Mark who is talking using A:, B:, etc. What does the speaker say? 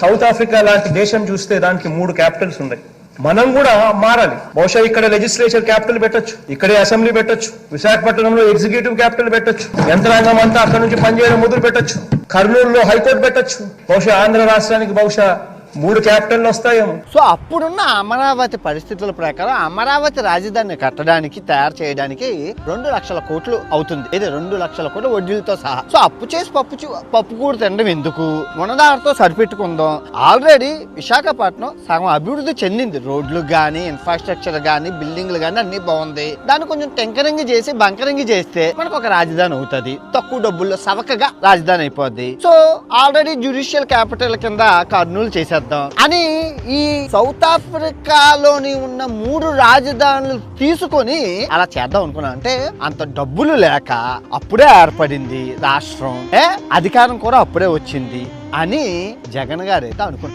A: South Africa లాంటి దేశం చూస్తే దానికి మూడు క్యాపిటల్స్ ఉన్నాయి. మనం కూడా మారాలి. బహుశా ఇక్కడ లెజిస్లేచర్ క్యాపిటల్ పెట్టచ్చు. ఇక్కడే అసెంబ్లీ పెట్టొచ్చు. విశాఖపట్నంలో ఎగ్జిక్యూటివ్ క్యాపిటల్ పెట్టొచ్చు. యంత్రాంగం అంతా అక్కడ నుంచి పనిచేయడం మొదలు పెట్టొచ్చు కర్నూలులో హైకోర్టు పెట్టొచ్చు. బహుశా ఆంధ్ర రాష్ట్రానికి బహుశా మూడు క్యాపిటల్ వస్తాయేమో.
B: సో అప్పుడున్న అమరావతి పరిస్థితుల ప్రకారం అమరావతి రాజధాని కట్టడానికి తయారు చేయడానికి రెండు లక్షల కోట్లు అవుతుంది. ఇది రెండు లక్షల కోట్లు వడ్డీలతో సహా. సో అప్పు చేసి పప్పు పప్పు కూడా తినడం ఎందుకు? మునదారతో సరిపెట్టుకుందాం. ఆల్రెడీ విశాఖపట్నం సగం అభివృద్ధి చెందింది. రోడ్లు కానీ ఇన్ఫ్రాస్ట్రక్చర్ కానీ బిల్డింగ్లు కానీ అన్ని బాగుంది. దాన్ని కొంచెం టెంకరింగ్ చేసి బంకరింగ్ చేస్తే మనకు ఒక రాజధాని అవుతుంది. తక్కువ డబ్బుల్లో సవకగా రాజధాని అయిపోద్ది. సో ఆల్రెడీ జ్యుడిషియల్ క్యాపిటల్ కింద కర్నూలు చేసేద్దాం. అని ఈ సౌత్ ఆఫ్రికాలోని ఉన్న మూడు రాజధానులు తీసుకొని అలా చేద్దాం అనుకున్నా. అంటే అంత డబ్బులు లేక అప్పుడే ఏర్పడింది రాష్ట్రం. ఏ అధికారం కూడా అప్పుడే వచ్చింది అని జగన్ గారు అయితే అనుకుంటున్నారు